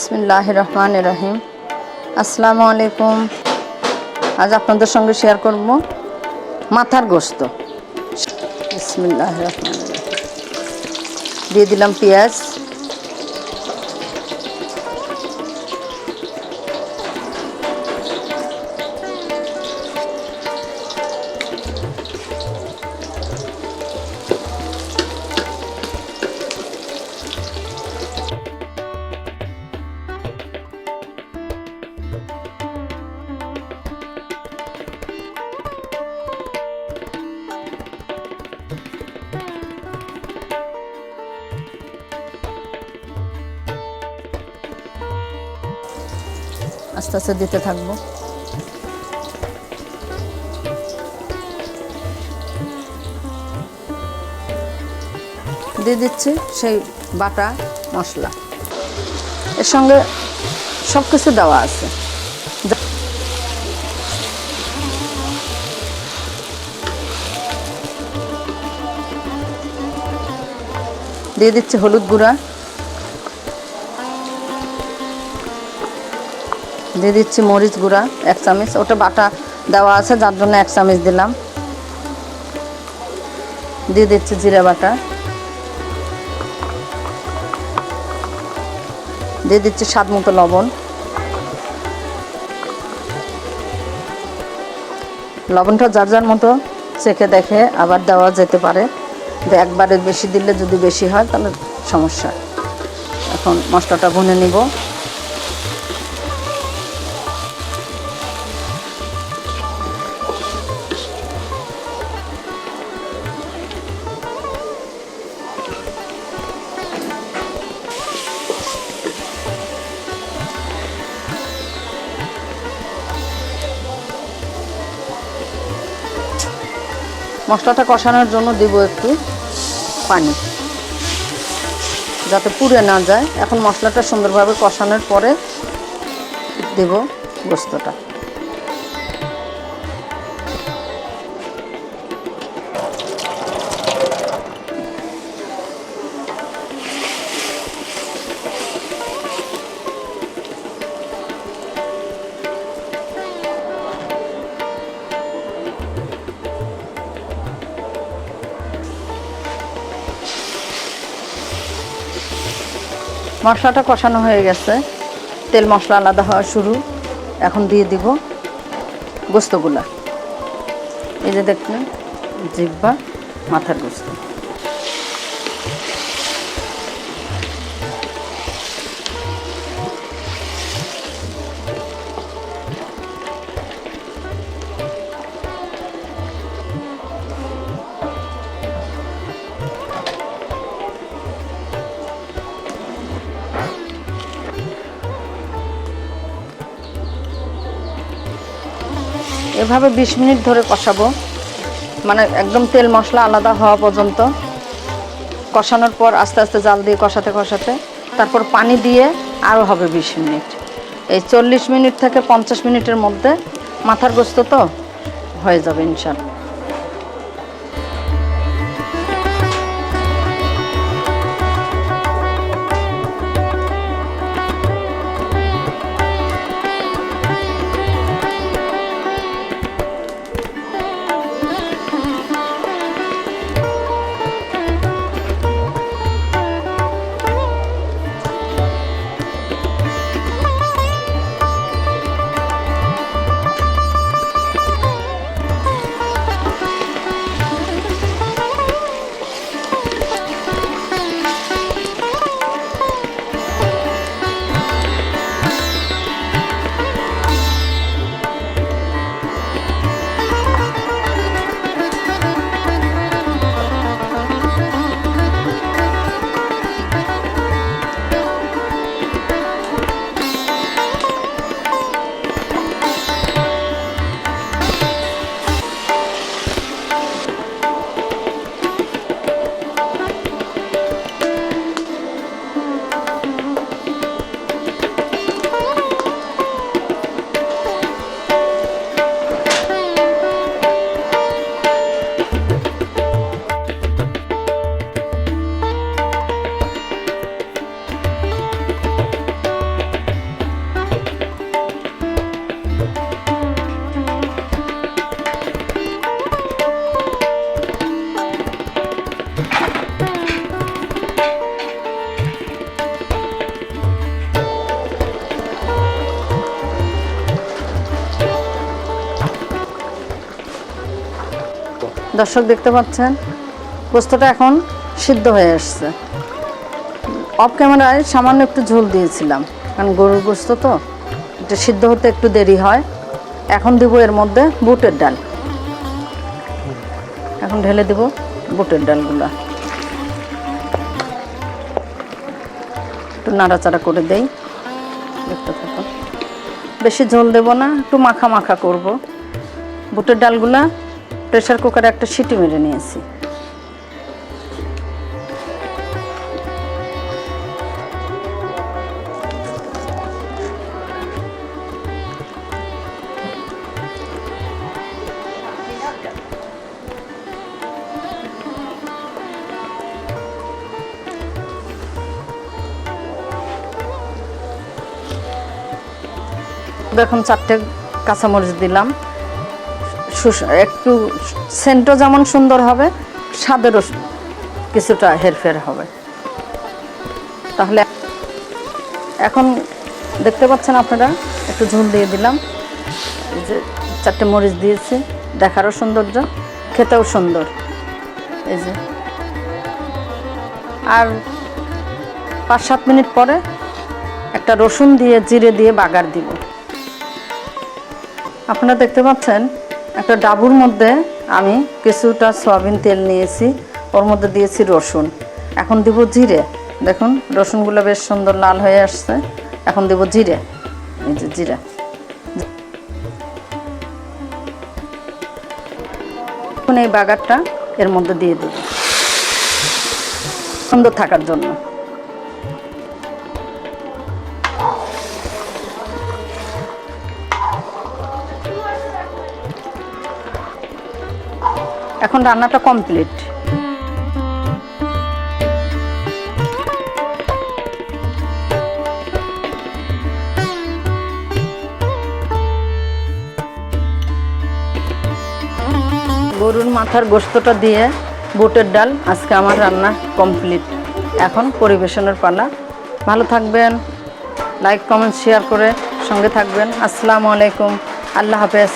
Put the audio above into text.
বিসমিল্লাহ রহমান রহিম আসসালামু আলাইকুম। আজ আপনাদের সঙ্গে শেয়ার করব মাথার গোস্ত। বিসমিল্লাহ রহমান দিয়ে দিলাম পেঁয়াজ। আস্তে আস্তে দিতে থাকব। দিয়ে দিচ্ছি সেই বাটা মশলা। এর সঙ্গে সব কিছু দেওয়া আছে। দিয়ে দিচ্ছি হলুদ গুঁড়া। দিয়ে দিচ্ছি মরিচ গুঁড়া, এক চামচ। ওটা বাটা দেওয়া আছে, যার জন্য এক চামচ দিলাম। দিয়ে দিচ্ছি জিরা বাটা। দিয়ে দিচ্ছি স্বাদ মতো লবণ। লবণটা যার যার মতো চেখে দেখে আবার দেওয়া যেতে পারে। একবারে বেশি দিলে যদি বেশি হয়, তাহলে সমস্যা। এখন মশলাটা ভুনে নিব। মশলাটা কষানোর জন্য দিব একটু পানি। যাতে পুড়ে না যায়। এখন মশলাটা সুন্দরভাবে কষানোর পরে দেব গোস্তটা। মশলাটা কষানো হয়ে গেছে। তেল মশলা আলাদা হওয়া শুরু। এখন দিয়ে দিব গোস্তগুলা। এই যে দেখলেন জিব্বা মাথার গোস্ত। এভাবে বিশ মিনিট ধরে কষাবো। মানে একদম তেল মশলা আলাদা হওয়া পর্যন্ত। কষানোর পর আস্তে আস্তে জাল দিয়ে কষাতে কষাতে, তারপর পানি দিয়ে আরও হবে বিশ মিনিট। এই চল্লিশ মিনিট থেকে পঞ্চাশ মিনিটের মধ্যে মাথার গোস্ত তো হয়ে যাবে ইনশাল্লাহ। দর্শক দেখতে পাচ্ছেন, পোস্তটা এখন সিদ্ধ হয়ে আসছে। অফ ক্যামেরায় সামান্য একটু ঝোল দিয়েছিলাম, কারণ গরুর গোস্ত তো, এটা সিদ্ধ হতে একটু দেরি হয়। এখন দিব এর মধ্যে বুটের ডাল। এখন ঢেলে দেব বুটের ডালগুলো। একটু নাড়াচাড়া করে দেই। দেখতে থাকুন। বেশি ঝোল দেব না, একটু মাখা মাখা করব। বুটের ডালগুলা প্রেশার কুকারে একটা সিটি মেরে নিয়েছি। দেখুন চারটে কাঁচামরিচ দিলাম। একটু সেন্টও যেমন সুন্দর হবে, স্বাদেরও কিছুটা হেরফের হবে। তাহলে এখন দেখতে পাচ্ছেন আপনারা, একটু ঝোল দিয়ে দিলাম। এই যে চারটে মরিচ দিয়েছি, দেখারও সৌন্দর্য, খেতেও সুন্দর। এই যে। আর পাঁচ সাত মিনিট পরে একটা রসুন দিয়ে, জিরে দিয়ে বাগার দিব। আপনারা দেখতে পাচ্ছেন একটা ডাবুর মধ্যে আমি কিছুটা সয়াবিন তেল নিয়েছি, ওর মধ্যে দিয়েছি রসুন। এখন দিব জিরে। দেখুন, রসুনগুলো বেশ সুন্দর লাল হয়ে আসছে। এখন দেব জিরে। এই যে জিরে। এখন এই বাগারটা এর মধ্যে দিয়ে দেব। সুন্দর থাকার জন্য। এখন রান্নাটা কমপ্লিট। গরুর মাথার গোস্তটা দিয়ে বুটের ডাল, আজকে আমার রান্না কমপ্লিট। এখন পরিবেশনের পালা। ভালো থাকবেন, লাইক, কমেন্ট, শেয়ার করে সঙ্গে থাকবেন। আসসালামু আলাইকুম। আল্লাহ হাফেজ।